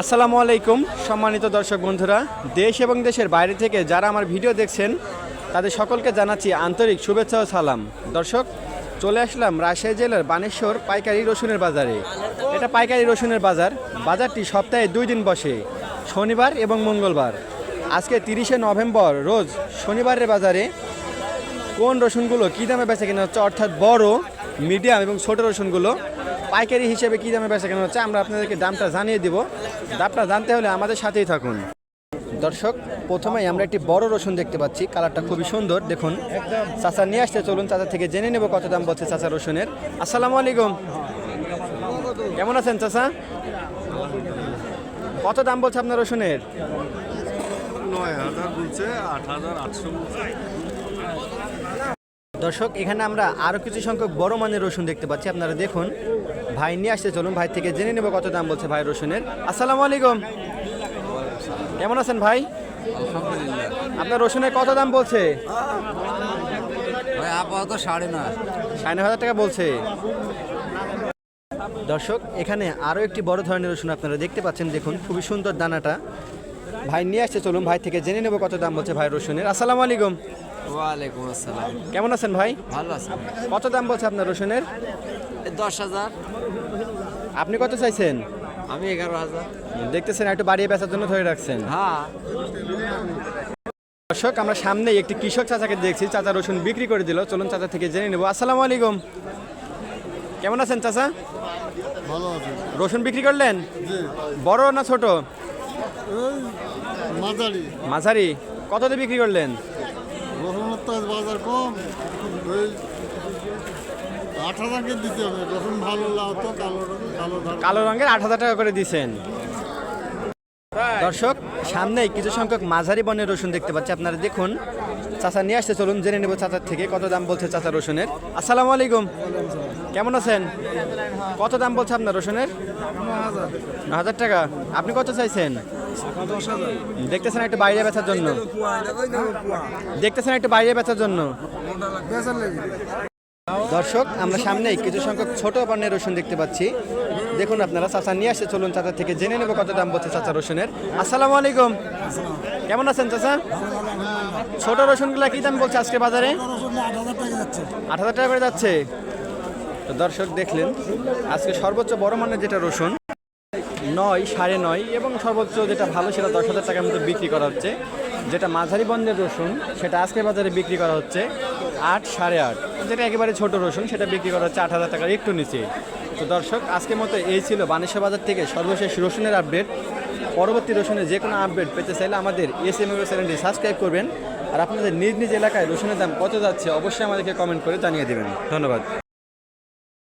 আসসালামু আলাইকুম, সম্মানিত দর্শক বন্ধুরা। দেশ এবং দেশের বাইরে থেকে যারা আমার ভিডিও দেখছেন, তাদের সকলকে জানাচ্ছি আন্তরিক শুভেচ্ছা ও সালাম। দর্শক, চলে আসলাম রাজশাহী জেলার বানেশ্বর পাইকারি রসুনের বাজারে। এটা পাইকারি রসুনের বাজার। বাজারটি সপ্তাহে দুই দিন বসে, শনিবার এবং মঙ্গলবার। আজকে তিরিশে নভেম্বর, রোজ শনিবারের বাজারে কোন রসুনগুলো কী দামে বেচা কেনা হচ্ছে, অর্থাৎ বড়, মিডিয়াম এবং ছোট রসুনগুলো পাইকারি হিসেবে কী দামে বেচা কেনা হচ্ছে, আমরা আপনাদেরকে দামটা জানিয়ে দিব। দামটা জানতে হলে আমাদের সাথেই থাকুন। দর্শক, প্রথমেই আমরা একটি বড় রসুন দেখতে পাচ্ছি, কালারটা খুবই সুন্দর, দেখুন। চাচা নিয়ে আসতে চলুন চাচা থেকে জেনে নেব কত দাম বলছে চাচা রসুনের। আসসালামু আলাইকুম। কেমন আছেন চাচা? কত দাম বলছে আপনার রসুনের? নয় হাজার বলছে, আট হাজার আটশো দর্শক এখানে আমরা আরও কিছু সংখ্যক বড় মানের রসুন দেখতে পাচ্ছি। আপনারা দেখুন ভাই নিয়ে আসতে চলুন ভাই থেকে জেনে নেব কত দাম বলছে ভাই রসুনের। আসসালামু আলাইকুম। কেমন আছেন ভাই? আপনার রসুনের কত দাম বলছে? ভাই আপাতত সাড়ে নয়। সাড়ে হাজার টাকা বলছে। দর্শক এখানে আরও একটি বড় ধরনের রসুন আপনারা দেখতে পাচ্ছেন। দেখুন খুবই সুন্দর দানাটা। ভাই নিয়ে আসতে চলুন ভাই থেকে জেনে নেব কত দাম বলছে ভাই রসুনের। আসসালামু আলাইকুম। ওয়ালাইকুম আসসালাম। কেমন আছেন ভাই? ভালো আছেন কত দাম বলছে আপনার রসুনের? দশ হাজার। আপনি কত চাইছেন? আমি এগারো হাজার। দেখতেছেন একটু বাড়িয়ে বেচার জন্য ধরে রাখছেন। হ্যাঁ। দর্শক আমরা সামনে একটি কৃষক চাচাকে দেখছি চাচা রসুন বিক্রি করে দিল। চলুন চাচা থেকে জেনে নেব। আসসালামু আলাইকুম। কেমন আছেন চাচা? ভালো আছে। রসুন বিক্রি করলেন? বড় না ছোট? মাঝারি। মাঝারি? কততে বিক্রি করলেন? রসুনের বাজার কম ওই আট হাজারকে দিতে হবে। রসুন ভালো লাগতো কালো কালো কালো রঙের আট হাজার টাকা করে দিছেন। দর্শক সামনেই কিছু সংখ্যক মাঝারি বনের রসুন দেখতে পাচ্ছি। আপনারা দেখুন চাচা নিয়ে আসতে চলুন জেনে নেব চাচার থেকে কত দাম বলছে চাচা রসুনের। আসসালামু আলাইকুম। কেমন আছেন? কত দাম বলছে আপনার রসুনের? ন হাজার। টাকা। আপনি কত চাইছেন? দেখতেছেন একটু বাইরে বেচার জন্য। দেখতেছেন একটু বাইরে বেচার জন্য। দর্শক আমরা সামনেই কিছু সংখ্যক ছোট বর্ণের রসুন দেখতে পাচ্ছি। দেখুন আপনারা, চাচা নিয়ে আসতে চলুন চাচা থেকে জেনে নেব কত দাম বলছে চাচা রসুনের। আসসালামু আলাইকুম। কেমন আছেন চাচা? ছোট রসুনগুলা কি দাম বলছে আজকে বাজারে? আট হাজার টাকা করে যাচ্ছে। তো দর্শক দেখলেন, আজকে সর্বোচ্চ বড় মানের যেটা রসুন, নয়, সাড়ে নয় এবং সর্বোচ্চ যেটা ভালো সেটা দশ হাজার টাকার মতো বিক্রি করা হচ্ছে। যেটা মাঝারি বন্ধের রসুন, সেটা আজকে বাজারে বিক্রি করা হচ্ছে। আট, সাড়ে আট। যেটা একেবারে ছোট রসুন, সেটা বিক্রি করা হচ্ছে আট হাজার টাকার একটু নিচে। তো দর্শক, আজকের মতো এই ছিল বানেশ্বর বাজার থেকে সর্বশেষ রসুনের আপডেট। পরবর্তী রসুনের যে কোনো আপডেট পেতে চাইলে আমাদের এস এম চ্যানেলটি সাবস্ক্রাইব করবেন। আর আপনাদের নিজ নিজ এলাকায় রসুনের দাম কত যাচ্ছে, অবশ্যই আমাদেরকে কমেন্ট করে জানিয়ে দেবেন। ধন্যবাদ।